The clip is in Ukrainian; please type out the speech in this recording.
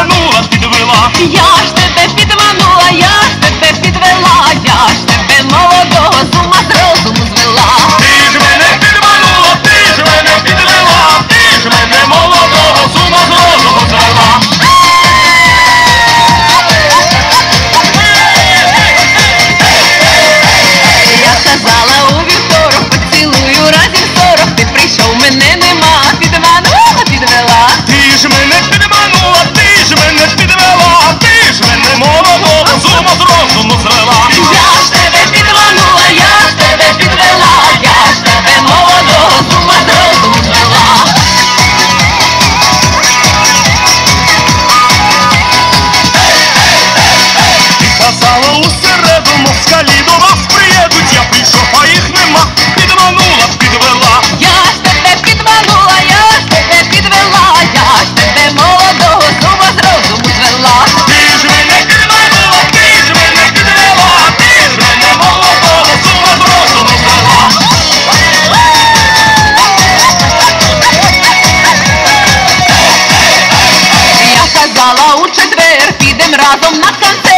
підманула, підвела. Я ж тебе підманула, я. москалі до нас приїдуть, я прийшов, а їх нема. Підманула, підвела. Я ж тебе підманула, я ж тебе підвела, я ж тебе молодого зуба з розуму звела. Ти ж мене підманула, ти ж мене підвела, ти ж мене молодого зуба з розуму звела. Я казала у четвер, підем разом на концерт.